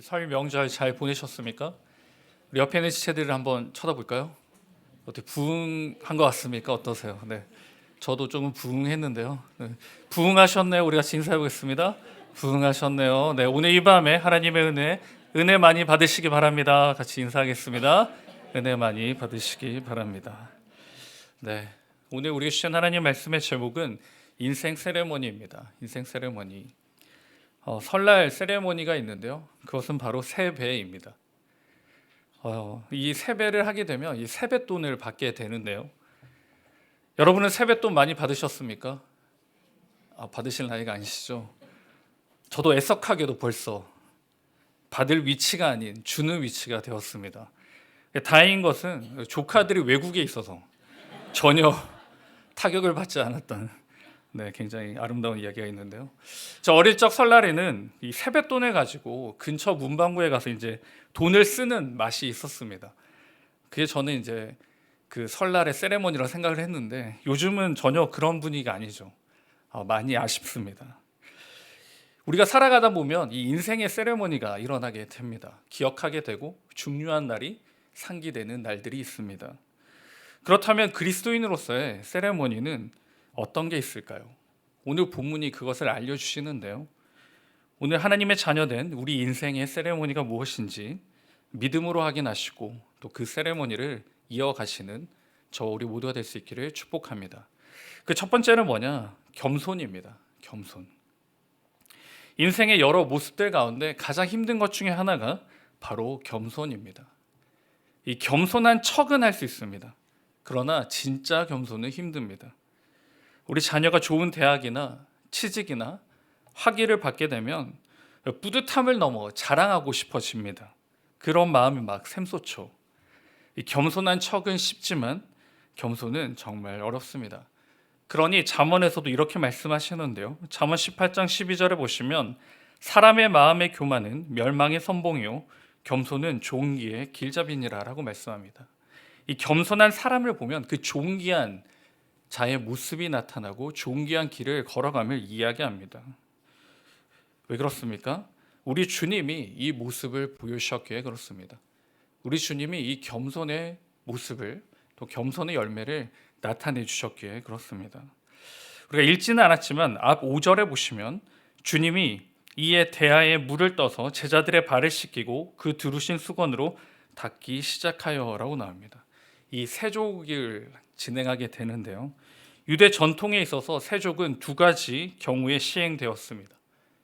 설 명절 잘 보내셨습니까? 우리 옆에 있는 지체들을 한번 쳐다볼까요? 어떻게 부흥한 것 같습니까? 어떠세요? 네, 저도 조금 부흥했는데요. 네. 부흥하셨네요. 우리 같이 인사해 보겠습니다. 부흥하셨네요. 네, 오늘 이 밤에 하나님의 은혜 은혜 많이 받으시기 바랍니다. 같이 인사하겠습니다. 은혜 많이 받으시기 바랍니다. 네, 오늘 우리 주신 하나님 말씀의 제목은 인생 세레모니입니다. 인생 세레모니. 어, 설날 세레모니가 있는데요. 그것은 바로 세배입니다. 어, 이 세배를 하게 되면 이 세뱃돈을 받게 되는데요. 여러분은 세뱃돈 많이 받으셨습니까? 아, 받으실 나이가 아니시죠? 저도 애석하게도 벌써 받을 위치가 아닌 주는 위치가 되었습니다. 다행인 것은 조카들이 외국에 있어서 전혀 타격을 받지 않았던 네, 굉장히 아름다운 이야기가 있는데요. 저 어릴 적 설날에는 이 세뱃돈을 가지고 근처 문방구에 가서 이제 돈을 쓰는 맛이 있었습니다. 그게 저는 이제 그 설날의 세레머니라 생각을 했는데 요즘은 전혀 그런 분위기가 아니죠. 어, 많이 아쉽습니다. 우리가 살아가다 보면 이 인생의 세레머니가 일어나게 됩니다. 기억하게 되고 중요한 날이 상기되는 날들이 있습니다. 그렇다면 그리스도인으로서의 세레머니는 어떤 게 있을까요? 오늘 본문이 그것을 알려주시는데요. 오늘 하나님의 자녀된 우리 인생의 세레모니가 무엇인지 믿음으로 확인하시고 또 그 세레모니를 이어가시는 저 우리 모두가 될 수 있기를 축복합니다. 그 첫 번째는 뭐냐? 겸손입니다. 겸손. 인생의 여러 모습들 가운데 가장 힘든 것 중에 하나가 바로 겸손입니다. 이 겸손한 척은 할 수 있습니다. 그러나 진짜 겸손은 힘듭니다. 우리 자녀가 좋은 대학이나 취직이나 학위를 받게 되면 뿌듯함을 넘어 자랑하고 싶어집니다. 그런 마음이 막 샘솟죠. 이 겸손한 척은 쉽지만 겸손은 정말 어렵습니다. 그러니 잠언에서도 이렇게 말씀하시는데요. 잠언 18장 12절에 보시면 사람의 마음의 교만은 멸망의 선봉이요 겸손은 종기의 길잡이니라라고 말씀합니다. 이 겸손한 사람을 보면 그 종기한 자의 모습이 나타나고 존귀한 길을 걸어감을 이야기합니다. 왜 그렇습니까? 우리 주님이 이 모습을 보여주셨기에 그렇습니다. 우리 주님이 이 겸손의 모습을 또 겸손의 열매를 나타내 주셨기에 그렇습니다. 우리가 읽지는 않았지만 앞 5절에 보시면 주님이 이에 대하에 물을 떠서 제자들의 발을 씻기고 그 두르신 수건으로 닦기 시작하여라고 나옵니다. 이 세족을 진행하게 되는데요. 유대 전통에 있어서 세족은 두 가지 경우에 시행되었습니다.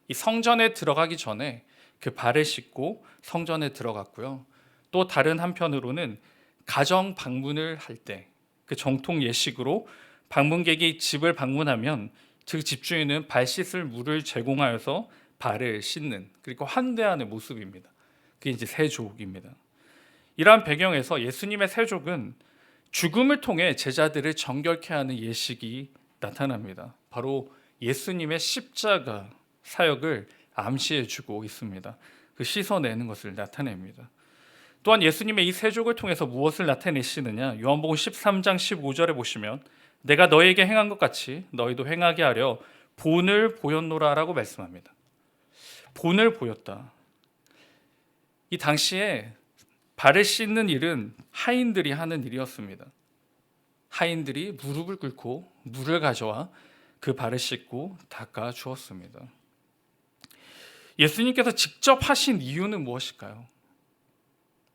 이 성전에 들어가기 전에 그 발을 씻고 성전에 들어갔고요. 또 다른 한편으로는 가정 방문을 할 때 그 정통 예식으로 방문객이 집을 방문하면 그 집주인은 발 씻을 물을 제공하여서 발을 씻는 그리고 환대하는 모습입니다. 그게 이제 세족입니다. 이러한 배경에서 예수님의 세족은 죽음을 통해 제자들을 정결케 하는 예식이 나타납니다. 바로 예수님의 십자가 사역을 암시해 주고 있습니다. 그 씻어내는 것을 나타냅니다. 또한 예수님의 이 세족을 통해서 무엇을 나타내시느냐? 요한복음 13장 15절에 보시면 내가 너에게 행한 것 같이 너희도 행하게 하려 본을 보였노라라고 말씀합니다. 본을 보였다. 이 당시에 발을 씻는 일은 하인들이 하는 일이었습니다. 하인들이 무릎을 꿇고 물을 가져와 그 발을 씻고 닦아 주었습니다. 예수님께서 직접 하신 이유는 무엇일까요?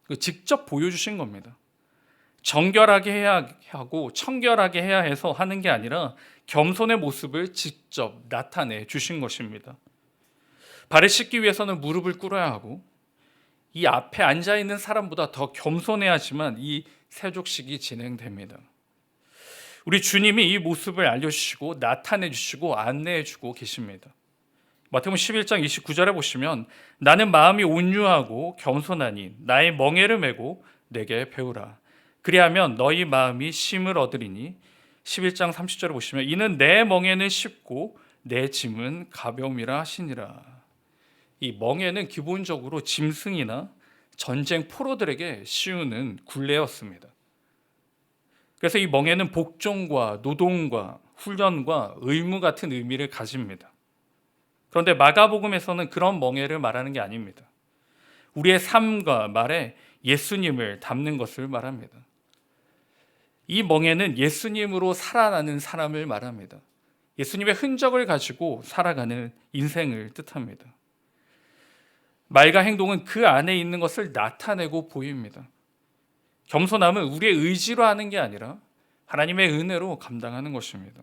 그 직접 보여주신 겁니다. 정결하게 해야 하고 청결하게 해야 해서 하는 게 아니라 겸손의 모습을 직접 나타내 주신 것입니다. 발을 씻기 위해서는 무릎을 꿇어야 하고 이 앞에 앉아 있는 사람보다 더 겸손해야지만 이 세족식이 진행됩니다. 우리 주님이 이 모습을 알려주시고 나타내 주시고 안내해 주고 계십니다. 마태복음 11장 29절에 보시면 나는 마음이 온유하고 겸손하니 나의 멍에를 메고 내게 배우라. 그리하면 너희 마음이 쉼을 얻으리니 11장 30절에 보시면 이는 내 멍에는 쉽고 내 짐은 가벼움이라 하시니라. 이 멍에는 기본적으로 짐승이나 전쟁 포로들에게 씌우는 굴레였습니다. 그래서 이 멍에는 복종과 노동과 훈련과 의무 같은 의미를 가집니다. 그런데 마가복음에서는 그런 멍에를 말하는 게 아닙니다. 우리의 삶과 말에 예수님을 담는 것을 말합니다. 이 멍에는 예수님으로 살아나는 사람을 말합니다. 예수님의 흔적을 가지고 살아가는 인생을 뜻합니다. 말과 행동은 그 안에 있는 것을 나타내고 보입니다. 겸손함은 우리의 의지로 하는 게 아니라 하나님의 은혜로 감당하는 것입니다.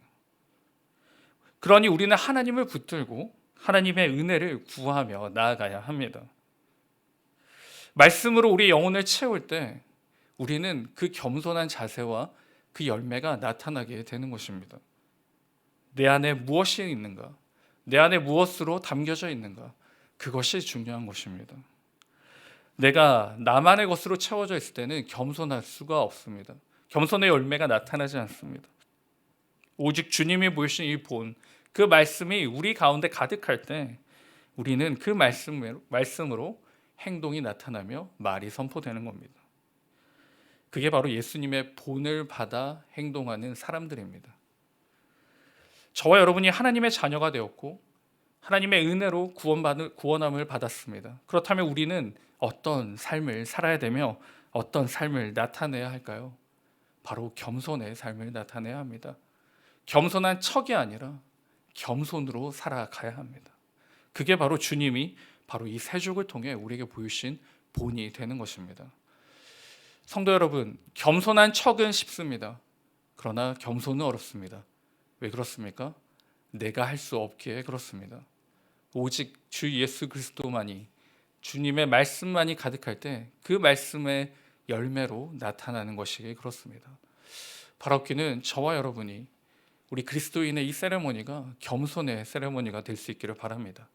그러니 우리는 하나님을 붙들고 하나님의 은혜를 구하며 나아가야 합니다. 말씀으로 우리 영혼을 채울 때 우리는 그 겸손한 자세와 그 열매가 나타나게 되는 것입니다. 내 안에 무엇이 있는가? 내 안에 무엇으로 담겨져 있는가? 그것이 중요한 것입니다. 내가 나만의 것으로 채워져 있을 때는 겸손할 수가 없습니다. 겸손의 열매가 나타나지 않습니다. 오직 주님이 보이신 이 본, 그 말씀이 우리 가운데 가득할 때 우리는 그 말씀으로, 말씀으로 행동이 나타나며 말이 선포되는 겁니다. 그게 바로 예수님의 본을 받아 행동하는 사람들입니다. 저와 여러분이 하나님의 자녀가 되었고 하나님의 은혜로 구원받을 구원함을 받았습니다. 그렇다면 우리는 어떤 삶을 살아야 되며 어떤 삶을 나타내야 할까요? 바로 겸손의 삶을 나타내야 합니다. 겸손한 척이 아니라 겸손으로 살아가야 합니다. 그게 바로 주님이 바로 이 세족을 통해 우리에게 보이신 본이 되는 것입니다. 성도 여러분, 겸손한 척은 쉽습니다. 그러나 겸손은 어렵습니다. 왜 그렇습니까? 내가 할 수 없기에 그렇습니다. 오직 주 예수 그리스도만이 주님의 말씀만이 가득할 때 그 말씀의 열매로 나타나는 것이 그렇습니다. 바랍기는 저와 여러분이 우리 그리스도인의 이 세레모니가 겸손의 세레모니가 될 수 있기를 바랍니다.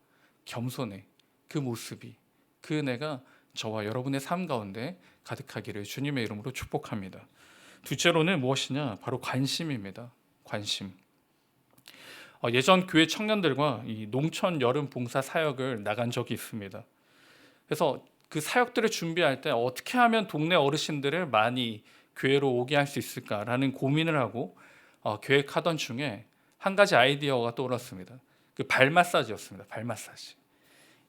겸손의 그 모습이 그 은혜가 저와 여러분의 삶 가운데 가득하기를 주님의 이름으로 축복합니다. 둘째로는 무엇이냐? 바로 관심입니다. 관심. 어, 예전 교회 청년들과 이 농촌 여름 봉사 사역을 나간 적이 있습니다. 그래서 그 사역들을 준비할 때 어떻게 하면 동네 어르신들을 많이 교회로 오게 할 수 있을까라는 고민을 하고 어, 계획하던 중에 한 가지 아이디어가 떠올랐습니다. 그 발 마사지였습니다. 발 마사지.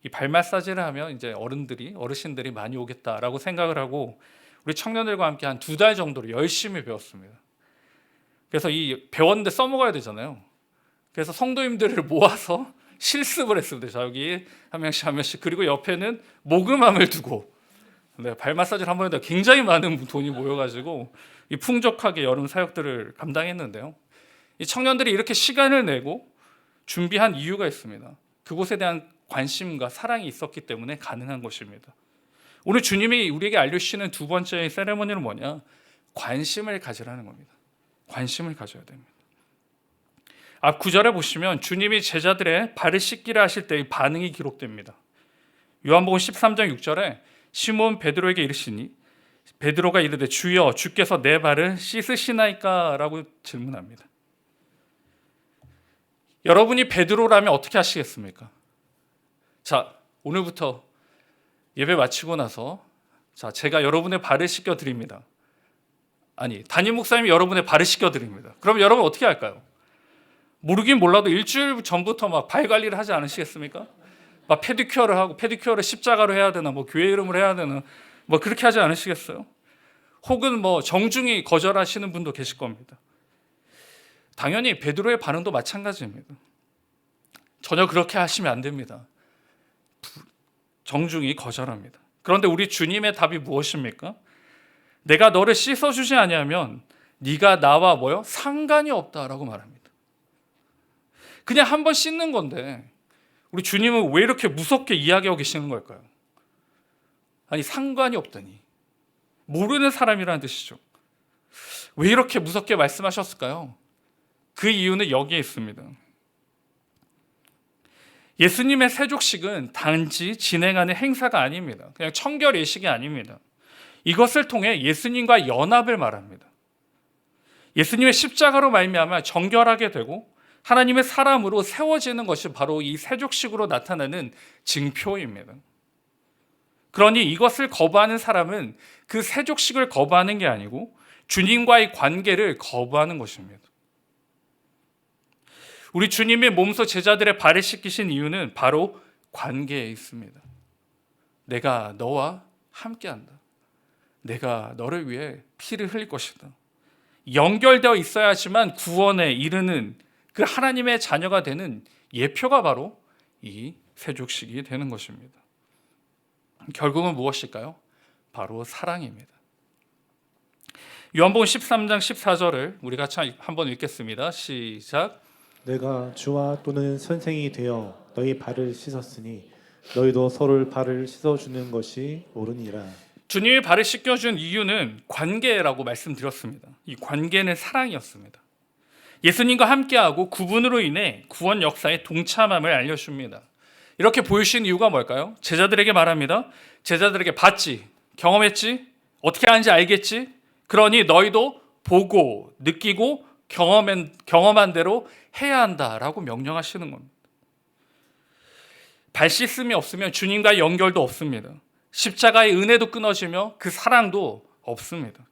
이 발 마사지를 하면 이제 어른들이 어르신들이 많이 오겠다라고 생각을 하고 우리 청년들과 함께 한 두 달 정도로 열심히 배웠습니다. 그래서 이 배웠는데 써먹어야 되잖아요. 그래서 성도님들을 모아서 실습을 했습니다. 자, 여기 한 명씩 한 명씩 그리고 옆에는 모금함을 두고 네, 발 마사지를 한번 했는데 굉장히 많은 돈이 모여가지고 이 풍족하게 여름 사역들을 감당했는데요. 이 청년들이 이렇게 시간을 내고 준비한 이유가 있습니다. 그곳에 대한 관심과 사랑이 있었기 때문에 가능한 것입니다. 오늘 주님이 우리에게 알려주시는 두 번째 세레머니는 뭐냐? 관심을 가지라는 겁니다. 관심을 가져야 됩니다. 앞 구절에 보시면 주님이 제자들의 발을 씻기라 하실 때의 반응이 기록됩니다. 요한복음 13장 6절에 시몬 베드로에게 이르시니 베드로가 이르되 주여 주께서 내 발을 씻으시나이까라고 질문합니다. 여러분이 베드로라면 어떻게 하시겠습니까? 자, 오늘부터 예배 마치고 나서 자, 제가 여러분의 발을 씻겨 드립니다. 아니, 담임 목사님이 여러분의 발을 씻겨 드립니다. 그럼 여러분 어떻게 할까요? 모르긴 몰라도 일주일 전부터 막 발 관리를 하지 않으시겠습니까? 막 페디큐어를 하고 페디큐어를 십자가로 해야 되나 뭐 교회 이름으로 해야 되나 뭐 그렇게 하지 않으시겠어요? 혹은 뭐 정중히 거절하시는 분도 계실 겁니다. 당연히 베드로의 반응도 마찬가지입니다. 전혀 그렇게 하시면 안 됩니다. 정중히 거절합니다. 그런데 우리 주님의 답이 무엇입니까? 내가 너를 씻어 주지 아니하면 네가 나와 뭐요? 상관이 없다라고 말합니다. 그냥 한 번 씻는 건데 우리 주님은 왜 이렇게 무섭게 이야기하고 계시는 걸까요? 아니 상관이 없다니 모르는 사람이라는 뜻이죠. 왜 이렇게 무섭게 말씀하셨을까요? 그 이유는 여기에 있습니다. 예수님의 세족식은 단지 진행하는 행사가 아닙니다. 그냥 청결 예식이 아닙니다. 이것을 통해 예수님과 연합을 말합니다. 예수님의 십자가로 말미암아 정결하게 되고 하나님의 사람으로 세워지는 것이 바로 이 세족식으로 나타나는 징표입니다. 그러니 이것을 거부하는 사람은 그 세족식을 거부하는 게 아니고 주님과의 관계를 거부하는 것입니다. 우리 주님이 몸소 제자들의 발을 씻기신 이유는 바로 관계에 있습니다. 내가 너와 함께한다. 내가 너를 위해 피를 흘릴 것이다. 연결되어 있어야지만 구원에 이르는 그 하나님의 자녀가 되는 예표가 바로 이 세족식이 되는 것입니다. 결국은 무엇일까요? 바로 사랑입니다. 요한복음 13장 14절을 우리 같이 한번 읽겠습니다. 시작. 내가 주와 또는 선생이 되어 너희 발을 씻었으니 너희도 서로를 발을 씻어 주는 것이 옳으니라. 주님이 발을 씻겨 준 이유는 관계라고 말씀드렸습니다. 이 관계는 사랑이었습니다. 예수님과 함께하고 구분으로 인해 구원 역사에 동참함을 알려줍니다. 이렇게 보여주신 이유가 뭘까요? 제자들에게 말합니다. 제자들에게 봤지, 경험했지, 어떻게 하는지 알겠지. 그러니 너희도 보고 느끼고 경험한, 경험한 대로 해야 한다라고 명령하시는 겁니다. 발 씻음이 없으면 주님과의 연결도 없습니다. 십자가의 은혜도 끊어지며 그 사랑도 없습니다.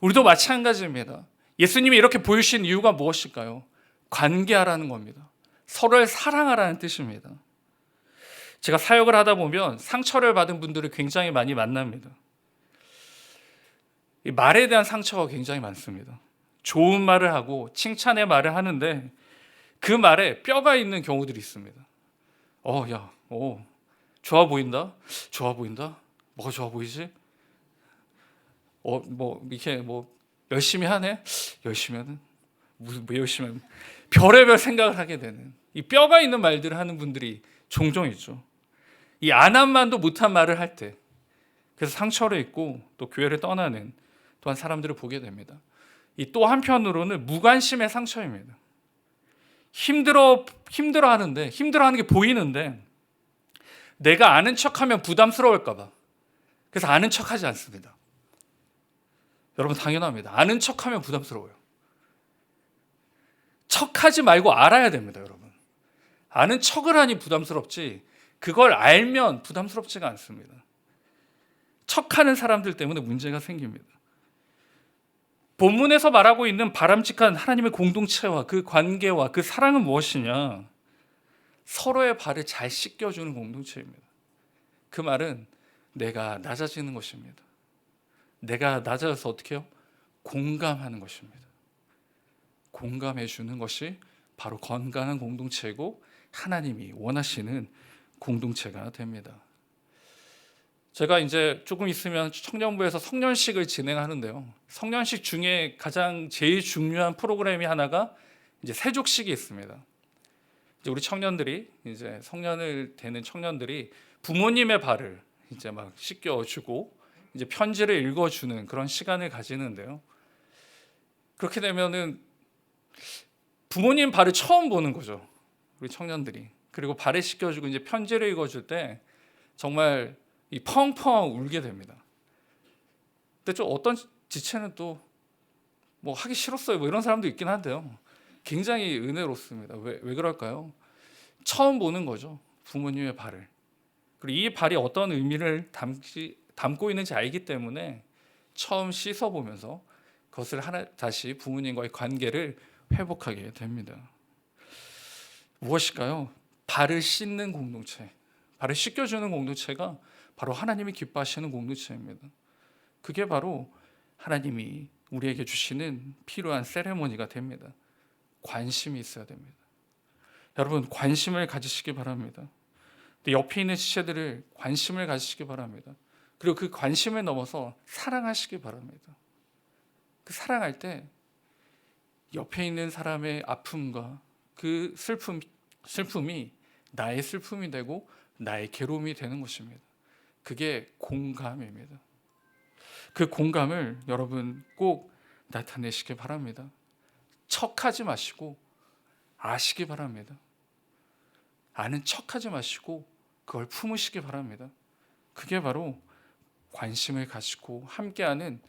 우리도 마찬가지입니다. 예수님이 이렇게 보이신 이유가 무엇일까요? 관계하라는 겁니다. 서로를 사랑하라는 뜻입니다. 제가 사역을 하다 보면 상처를 받은 분들을 굉장히 많이 만납니다. 이 말에 대한 상처가 굉장히 많습니다. 좋은 말을 하고 칭찬의 말을 하는데 그 말에 뼈가 있는 경우들이 있습니다. 어, 야, 오, 좋아 보인다? 좋아 보인다? 뭐가 좋아 보이지? 어, 뭐 이렇게 뭐 열심히 하네? 열심히 하는 무슨 뭐 열심히 하는 별의별 생각을 하게 되는 이 뼈가 있는 말들을 하는 분들이 종종 있죠. 이 안함만도 못한 말을 할 때 그래서 상처를 입고 또 교회를 떠나는 또한 사람들을 보게 됩니다. 이 또 한편으로는 무관심의 상처입니다. 힘들어 힘들어 하는데 힘들어 하는 게 보이는데 내가 아는 척하면 부담스러울까 봐 그래서 아는 척하지 않습니다. 여러분 당연합니다. 아는 척하면 부담스러워요. 척하지 말고 알아야 됩니다, 여러분. 아는 척을 하니 부담스럽지 그걸 알면 부담스럽지가 않습니다. 척하는 사람들 때문에 문제가 생깁니다. 본문에서 말하고 있는 바람직한 하나님의 공동체와 그 관계와 그 사랑은 무엇이냐? 서로의 발을 잘 씻겨주는 공동체입니다. 그 말은 내가 낮아지는 것입니다. 내가 낮아져서 어떻게 해요? 공감하는 것입니다. 공감해 주는 것이 바로 건강한 공동체고 하나님이 원하시는 공동체가 됩니다. 제가 이제 조금 있으면 청년부에서 성년식을 진행하는데요. 성년식 중에 가장 제일 중요한 프로그램이 하나가 이제 세족식이 있습니다. 이제 우리 청년들이 이제 성년을 되는 청년들이 부모님의 발을 이제 막 씻겨 주고 이제 편지를 읽어주는 그런 시간을 가지는데요. 그렇게 되면은 부모님 발을 처음 보는 거죠. 우리 청년들이. 그리고 발에 씻겨주고 이제 편지를 읽어줄 때 정말 이 펑펑 울게 됩니다. 근데 좀 어떤 지체는 또 뭐 하기 싫었어요. 뭐 이런 사람도 있긴 한데요. 굉장히 은혜롭습니다. 왜, 왜 그럴까요? 처음 보는 거죠. 부모님의 발을. 그리고 이 발이 어떤 의미를 담지, 담고 있는지 알기 때문에 처음 씻어보면서 그것을 하나, 다시 부모님과의 관계를 회복하게 됩니다. 무엇일까요? 발을 씻는 공동체, 발을 씻겨주는 공동체가 바로 하나님이 기뻐하시는 공동체입니다. 그게 바로 하나님이 우리에게 주시는 필요한 세레모니가 됩니다. 관심이 있어야 됩니다. 여러분 관심을 가지시기 바랍니다. 옆에 있는 지체들을 관심을 가지시기 바랍니다. 그리고 그 관심을 넘어서 사랑하시기 바랍니다. 그 사랑할 때 옆에 있는 사람의 아픔과 그 슬픔 슬픔이 나의 슬픔이 되고 나의 괴로움이 되는 것입니다. 그게 공감입니다. 그 공감을 여러분 꼭 나타내시기 바랍니다. 척하지 마시고 아시기 바랍니다. 아는 척하지 마시고 그걸 품으시기 바랍니다. 그게 바로 관심을 가지고 함께하는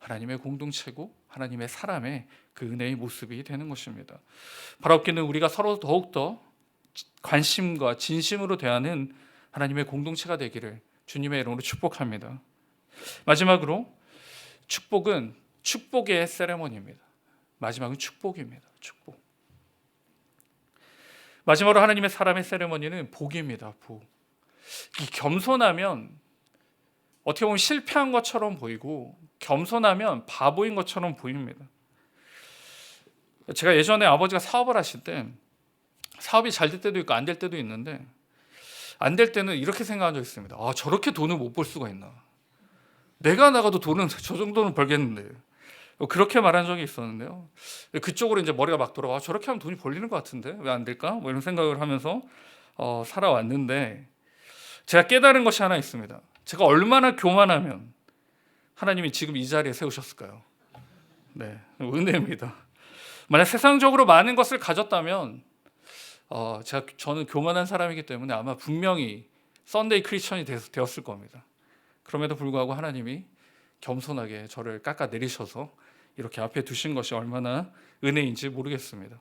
하나님의 공동체고 하나님의 사람의 그 은혜의 모습이 되는 것입니다. 바랍게는 우리가 서로 더욱더 관심과 진심으로 대하는 하나님의 공동체가 되기를 주님의 이름으로 축복합니다. 마지막으로 축복은 축복의 세레머니입니다. 마지막은 축복입니다. 축복. 마지막으로 하나님의 사람의 세레머니는 복입니다. 복. 이 겸손하면 어떻게 보면 실패한 것처럼 보이고 겸손하면 바보인 것처럼 보입니다. 제가 예전에 아버지가 사업을 하실 때 사업이 잘 될 때도 있고 안 될 때도 있는데 안 될 때는 이렇게 생각한 적 있습니다. 아 저렇게 돈을 못 벌 수가 있나? 내가 나가도 돈은 저 정도는 벌겠는데 그렇게 말한 적이 있었는데요. 그쪽으로 이제 머리가 막 돌아와 아, 저렇게 하면 돈이 벌리는 것 같은데 왜 안 될까? 뭐 이런 생각을 하면서 어, 살아왔는데 제가 깨달은 것이 하나 있습니다. 제가 얼마나 교만하면 하나님이 지금 이 자리에 세우셨을까요? 네, 은혜입니다. 만약 세상적으로 많은 것을 가졌다면 어, 제가 저는 교만한 사람이기 때문에 아마 분명히 썬데이 크리스천이 되- 되었을 겁니다. 그럼에도 불구하고 하나님이 겸손하게 저를 깎아 내리셔서 이렇게 앞에 두신 것이 얼마나 은혜인지 모르겠습니다.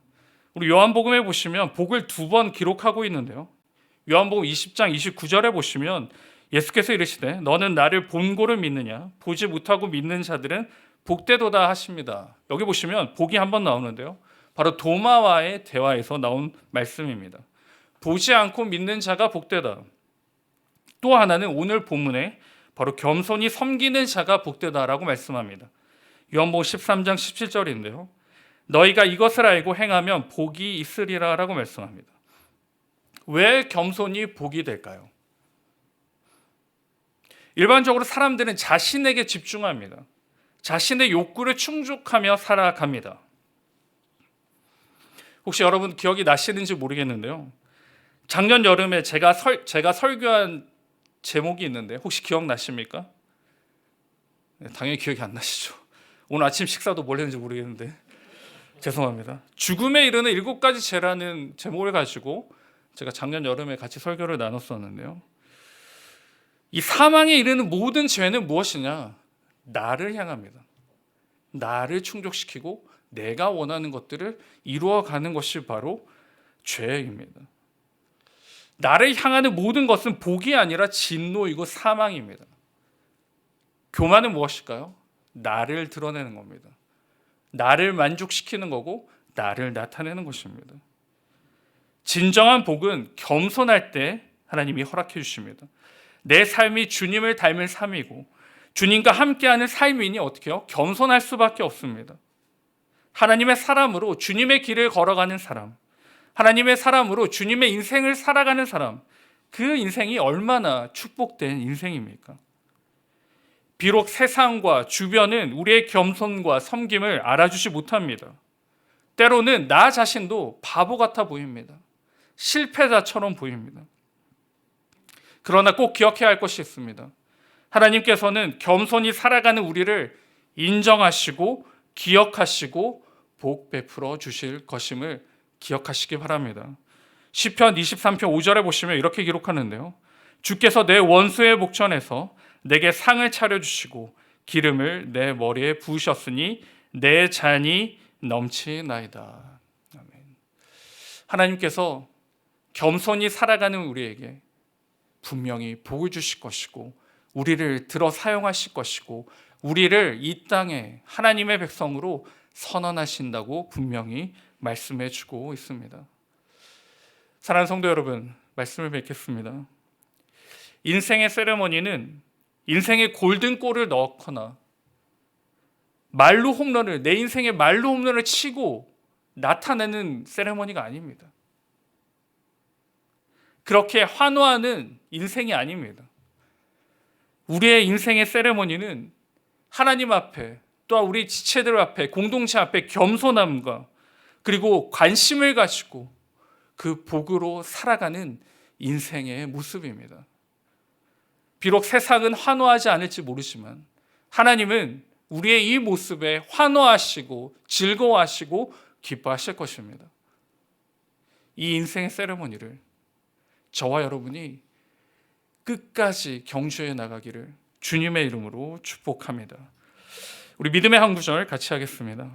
우리 요한복음에 보시면 복을 두 번 기록하고 있는데요. 요한복음 20장 29절에 보시면 예수께서 이르시되 너는 나를 본고를 믿느냐 보지 못하고 믿는 자들은 복되도다 하십니다. 여기 보시면 복이 한 번 나오는데요. 바로 도마와의 대화에서 나온 말씀입니다. 보지 않고 믿는 자가 복되다. 또 하나는 오늘 본문에 바로 겸손히 섬기는 자가 복되다라고 말씀합니다. 요한복음 13장 17절인데요. 너희가 이것을 알고 행하면 복이 있으리라라고 말씀합니다. 왜 겸손이 복이 될까요? 일반적으로 사람들은 자신에게 집중합니다. 자신의 욕구를 충족하며 살아갑니다. 혹시 여러분 기억이 나시는지 모르겠는데요. 작년 여름에 제가 설, 제가 설교한 제목이 있는데 혹시 기억나십니까? 네, 당연히 기억이 안 나시죠. 오늘 아침 식사도 뭘 했는지 모르겠는데 죄송합니다. 죽음에 이르는 일곱 가지 죄라는 제목을 가지고 제가 작년 여름에 같이 설교를 나눴었는데요. 이 사망에 이르는 모든 죄는 무엇이냐? 나를 향합니다. 나를 충족시키고 내가 원하는 것들을 이루어가는 것이 바로 죄입니다. 나를 향하는 모든 것은 복이 아니라 진노이고 사망입니다. 교만은 무엇일까요? 나를 드러내는 겁니다. 나를 만족시키는 거고 나를 나타내는 것입니다. 진정한 복은 겸손할 때 하나님이 허락해 주십니다. 내 삶이 주님을 닮은 삶이고 주님과 함께하는 삶이니 어떻게요? 겸손할 수밖에 없습니다. 하나님의 사람으로 주님의 길을 걸어가는 사람, 하나님의 사람으로 주님의 인생을 살아가는 사람, 그 인생이 얼마나 축복된 인생입니까? 비록 세상과 주변은 우리의 겸손과 섬김을 알아주지 못합니다. 때로는 나 자신도 바보 같아 보입니다. 실패자처럼 보입니다. 그러나 꼭 기억해야 할 것이 있습니다. 하나님께서는 겸손히 살아가는 우리를 인정하시고 기억하시고 복 베풀어 주실 것임을 기억하시기 바랍니다. 시편 23편 5절에 보시면 이렇게 기록하는데요. 주께서 내 원수의 목전에서 내게 상을 차려 주시고 기름을 내 머리에 부으셨으니 내 잔이 넘치나이다. 아멘. 하나님께서 겸손히 살아가는 우리에게 분명히 복을 주실 것이고 우리를 들어 사용하실 것이고 우리를 이 땅에 하나님의 백성으로 선언하신다고 분명히 말씀해 주고 있습니다. 사랑하는 성도 여러분, 말씀을 뵙겠습니다. 인생의 세레머니는 인생의 골든골을 넣거나 말로 홈런을 내 인생의 말로 홈런을 치고 나타내는 세레머니가 아닙니다. 그렇게 환호하는 인생이 아닙니다. 우리의 인생의 세레머니는 하나님 앞에 또한 우리 지체들 앞에 공동체 앞에 겸손함과 그리고 관심을 가지고 그 복으로 살아가는 인생의 모습입니다. 비록 세상은 환호하지 않을지 모르지만 하나님은 우리의 이 모습에 환호하시고 즐거워하시고 기뻐하실 것입니다. 이 인생의 세레머니를 저와 여러분이 끝까지 경주해 나가기를 주님의 이름으로 축복합니다. 우리 믿음의 한 구절 같이 하겠습니다.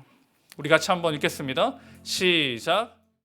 우리 같이 한번 읽겠습니다. 시작.